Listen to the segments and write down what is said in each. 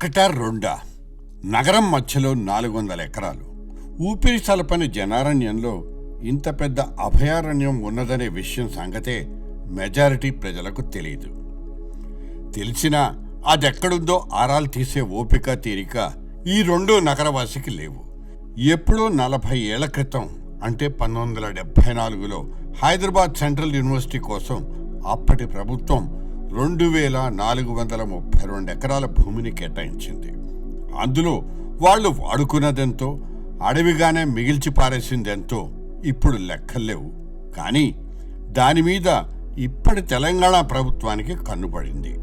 ఒకటా రెండా? నగరం మధ్యలో నాలుగు వందల ఎకరాలు. ఊపిరి సలపని జనారణ్యంలో ఇంత పెద్ద అభయారణ్యం ఉన్నదనే విషయం సంగతే మెజారిటీ ప్రజలకు తెలియదు తెలిసినా అదెక్కడుందో ఆరాలు తీసే ఓపిక తీరిక ఈ రెండు నగరవాసికి లేవు. ఎప్పుడో నలభై ఏళ్ళ క్రితం అంటే పంతొమ్మిది వందల డెబ్భై నాలుగులో హైదరాబాద్ సెంట్రల్ యూనివర్సిటీ కోసం అప్పటి ప్రభుత్వం రెండు వేల నాలుగు వందల ముప్పై రెండు ఎకరాల భూమిని కేటాయించింది. అందులో వాళ్ళు వాడుకున్నదెంతో అడవిగానే మిగిల్చి పారేసిందెంతో ఇప్పుడు లెక్కలేవు కానీ దాని మీద ఇప్పటి తెలంగాణ ప్రభుత్వానికి కన్నుపడింది.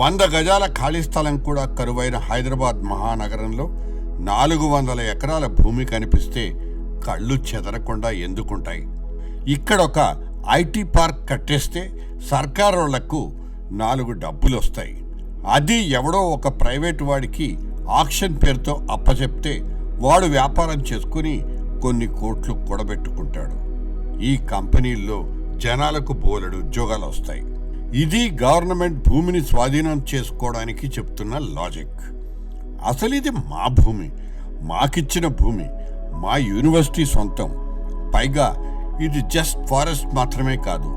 వంద గజాల ఖాళీ స్థలం కూడా కరువైన హైదరాబాద్ మహానగరంలో నాలుగు వందల ఎకరాల భూమి కనిపిస్తే కళ్ళు చెదరకుండా ఎందుకుంటాయి? ఇక్కడొక ఐటీ పార్క్ కట్టేస్తే సర్కారోళ్ళకు నాలుగు డబ్బులు వస్తాయి అది ఎవడో ఒక ప్రైవేట్ వాడికి ఆక్షన్ పేరుతో అప్పచెప్తే వాడు వ్యాపారం చేసుకుని కొన్ని కోట్లు కూడబెట్టుకుంటాడు. ఈ కంపెనీల్లో జనాలకు బోలెడు ఉద్యోగాలు వస్తాయి ఇది గవర్నమెంట్ భూమిని స్వాధీనం చేసుకోవడానికి చెప్తున్న లాజిక్. అసలు ఇది మా భూమి మాకిచ్చిన భూమి మా యూనివర్సిటీ సొంతం. పైగా ఇది జస్ట్ ఫారెస్ట్ మాత్రమే కాదు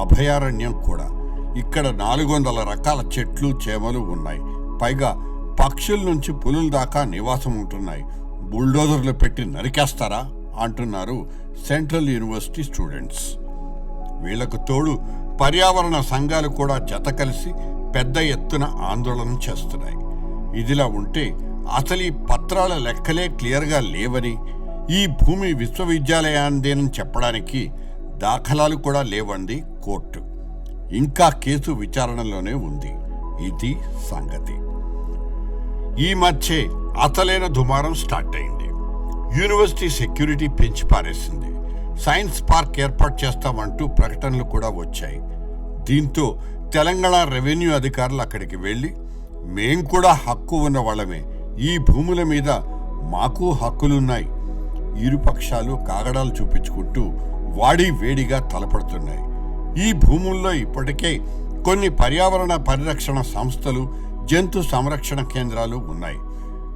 అభయారణ్యం కూడా. ఇక్కడ నాలుగు వందల రకాల చెట్లు చేమలు ఉన్నాయి. పైగా పక్షుల నుంచి పులుల దాకా నివాసం ఉంటున్నాయి. బుల్డోజర్లు పెట్టి నరికేస్తారా? అంటున్నారు సెంట్రల్ యూనివర్సిటీ స్టూడెంట్స్. వీళ్ళకు తోడు పర్యావరణ సంఘాలు కూడా జత కలిసి పెద్ద ఎత్తున ఆందోళన చేస్తున్నాయి. ఇదిలా ఉంటే అసలు ఈ పత్రాల లెక్కలే క్లియర్గా లేవని ఈ భూమి విశ్వవిద్యాలయానిదేనని చెప్పడానికి దాఖలాలు కూడా లేవండి కోర్టు. ఇంకా కేసు విచారణలోనే ఉంది. ఇది సంగతి. ఈ మధ్యే అతలైన దుమారం స్టార్ట్ అయింది. యూనివర్సిటీ సెక్యూరిటీ పెంచి పారేసింది. సైన్స్ పార్క్ ఏర్పాటు చేస్తామంటూ ప్రకటనలు కూడా వచ్చాయి. దీంతో తెలంగాణ రెవెన్యూ అధికారులు అక్కడికి వెళ్ళి మేం కూడా హక్కు ఉన్న వాళ్ళమే ఈ భూముల మీద మాకు హక్కులున్నాయి. ఇరుపక్షాలు కాగడాలు చూపించుకుంటూ వాడి వేడిగా తలపడుతున్నాయి. ఈ భూముల్లో ఇప్పటికే కొన్ని పర్యావరణ పరిరక్షణ సంస్థలు జంతు సంరక్షణ కేంద్రాలు ఉన్నాయి.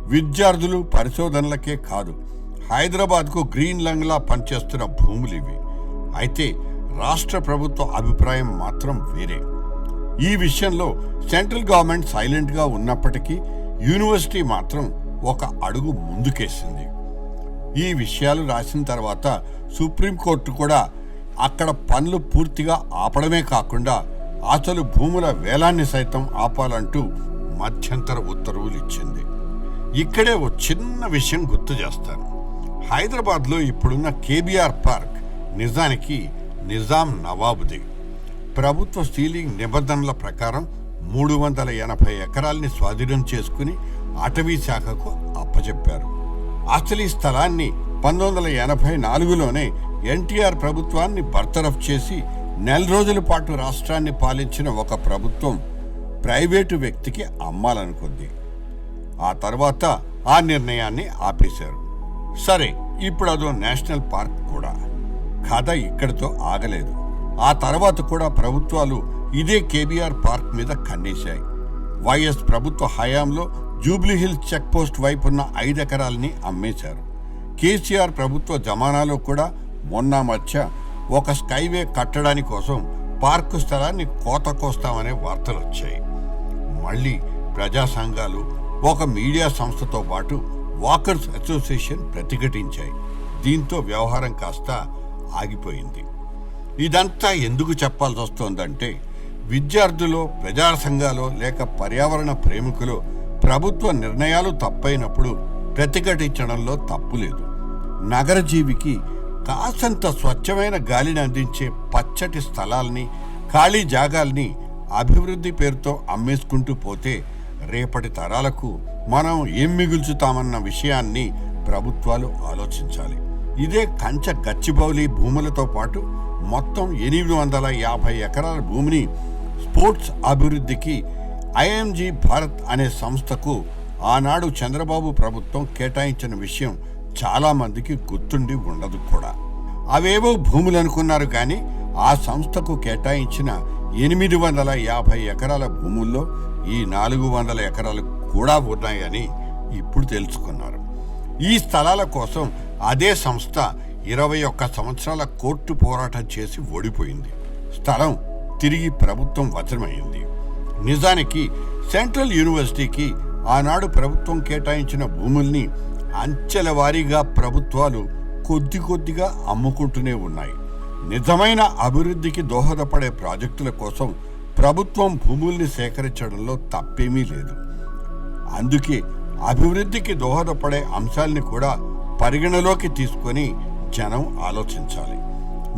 విద్యార్థులు పరిశోధనలకే కాదు హైదరాబాద్కు గ్రీన్ లంగ్లా పనిచేస్తున్న భూములు ఇవి. అయితే రాష్ట్ర ప్రభుత్వ అభిప్రాయం మాత్రం వేరే. ఈ విషయంలో సెంట్రల్ గవర్నమెంట్ సైలెంట్గా ఉన్నప్పటికీ యూనివర్సిటీ మాత్రం ఒక అడుగు ముందుకేసింది. ఈ విషయాలు రాసిన తర్వాత సుప్రీంకోర్టు కూడా అక్కడ పనులు పూర్తిగా ఆపడమే కాకుండా అసలు భూముల వేలాన్ని సైతం ఆపాలంటూ మధ్యంతర ఉత్తర్వులు ఇచ్చింది. ఇక్కడే ఓ చిన్న విషయం గుర్తు చేస్తాను. హైదరాబాద్లో ఇప్పుడున్న కేబీఆర్ పార్క్ నిజానికి నిజాం నవాబుది. ప్రభుత్వ సీలింగ్ నిబంధనల ప్రకారం మూడు వందల ఎనభై ఎకరాల్ని స్వాధీనం చేసుకుని అటవీ శాఖకు అప్పచెప్పారు అసలు ఈ స్థలాన్ని పంతొమ్మిది వందల ఎనభై నాలుగులోనే ఎన్టీఆర్ ప్రభుత్వాన్ని బర్తరఫ్ చేసి నెల రోజుల పాటు రాష్ట్రాన్ని పాలించిన ఒక ప్రభుత్వం ప్రైవేటు వ్యక్తికి అమ్మాలనుకుంది. ఆ తర్వాత ఆ నిర్ణయాన్ని ఆపేశారు. సరే ఇప్పుడు అదో నేషనల్ పార్క్ కూడా. కథ ఇక్కడితో ఆగలేదు. ఆ తర్వాత కూడా ప్రభుత్వాలు ఇదే కేబీఆర్ పార్క్ మీద కన్నేశాయి. వైఎస్ ప్రభుత్వ హయాంలో జూబ్లీహిల్స్ చెక్ పోస్ట్ వైపున్న ఐదు ఎకరాలని అమ్మేశారు. కేసీఆర్ ప్రభుత్వ జమానాలో కూడా మొన్న మధ్య ఒక స్కైవే కట్టడాని కోసం పార్కు స్థలాన్ని కోత కోస్తామనే వార్తలు వచ్చాయి మళ్ళీ ప్రజా సంఘాలు ఒక మీడియా సంస్థతో పాటు వాకర్స్ అసోసియేషన్ ప్రతిఘటించాయి. దీంతో వ్యవహారం కాస్త ఆగిపోయింది. ఇదంతా ఎందుకు చెప్పాల్సి వస్తోందంటే విద్యార్థులు ప్రజా సంఘాలు లేక పర్యావరణ ప్రేమికులు ప్రభుత్వ నిర్ణయాలు తప్పైనప్పుడు ప్రతిఘటించడంలో తప్పు లేదు. నగర జీవికి కాసంత స్వచ్ఛమైన గాలిని అందించే పచ్చటి స్థలాల్ని ఖాళీ జాగాల్ని అభివృద్ధి పేరుతో అమ్మేసుకుంటూ పోతే రేపటి తరాలకు మనం ఏం మిగుల్చుతామన్న విషయాన్ని ప్రభుత్వాలు ఆలోచించాలి. ఇదే కంచ గచ్చిబౌలి భూములతో పాటు మొత్తం ఎనిమిది వందల యాభై ఎకరాల భూమిని స్పోర్ట్స్ అభివృద్ధికి ఐఎంజీ భారత్ అనే సంస్థకు ఆనాడు చంద్రబాబు ప్రభుత్వం కేటాయించిన విషయం చాలామందికి గుర్తుండి ఉండదు కూడా. అవేవో భూములు అనుకున్నారు కానీ ఆ సంస్థకు కేటాయించిన ఎనిమిది వందల యాభై ఎకరాల భూముల్లో ఈ నాలుగు వందల ఎకరాలు కూడా ఉన్నాయని ఇప్పుడు తెలుసుకున్నారు. ఈ స్థలాల కోసం అదే సంస్థ ఇరవై ఒక్క సంవత్సరాల కోర్టు పోరాటం చేసి ఓడిపోయింది. స్థలం తిరిగి ప్రభుత్వం వజ్రమైంది నిజానికి సెంట్రల్ యూనివర్సిటీకి ఆనాడు ప్రభుత్వం కేటాయించిన భూముల్ని అంచెల వారీగా ప్రభుత్వాలు కొద్ది కొద్దిగా అమ్ముకుంటూనే ఉన్నాయి. నిజమైన అభివృద్ధికి దోహదపడే ప్రాజెక్టుల కోసం ప్రభుత్వం భూముల్ని సేకరించడంలో తప్పేమీ లేదు. అందుకే అభివృద్ధికి దోహదపడే అంశాల్ని కూడా పరిగణలోకి తీసుకొని జనం ఆలోచించాలి.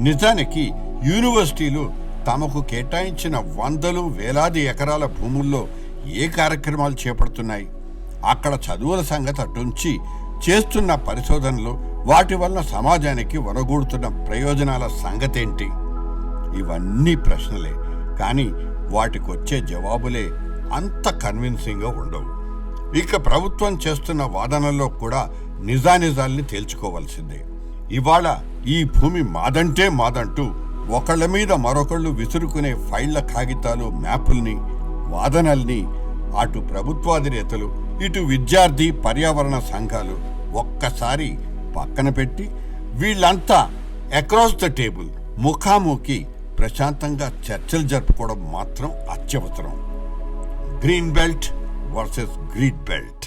నిజానికి యూనివర్సిటీలు తమకు కేటాయించిన వందలు వేలాది ఎకరాల భూముల్లో ఏ కార్యక్రమాలు చేపడుతున్నాయి? అక్కడ చదువుల సంగతి అటుంచి చేస్తున్న పరిశోధనలు వాటి వలన సమాజానికి వనగూడుతున్న ప్రయోజనాల సంగతేంటి? ఇవన్నీ ప్రశ్నలే. కానీ వాటికొచ్చే జవాబులే అంత కన్విన్సింగ్గా ఉండవు. ఇక ప్రభుత్వం చేస్తున్న వాదనల్లో కూడా నిజానిజాల్ని తేల్చుకోవాల్సిందే. ఇవాళ ఈ భూమి మాదంటే మాదంటూ ఒకళ్ళ మీద మరొకళ్ళు విసురుకునే ఫైళ్ళ కాగితాలు మ్యాపుల్ని వాదనల్ని అటు ప్రభుత్వాధినేతలు ఇటు విద్యార్థి పర్యావరణ సంఘాలు ఒక్కసారి పక్కన పెట్టి వీళ్ళంతా అక్రాస్ ద టేబుల్ ముఖాముఖి ప్రశాంతంగా చర్చలు జరుపుకోవడం మాత్రం అత్యవసరం. Green belt versus green belt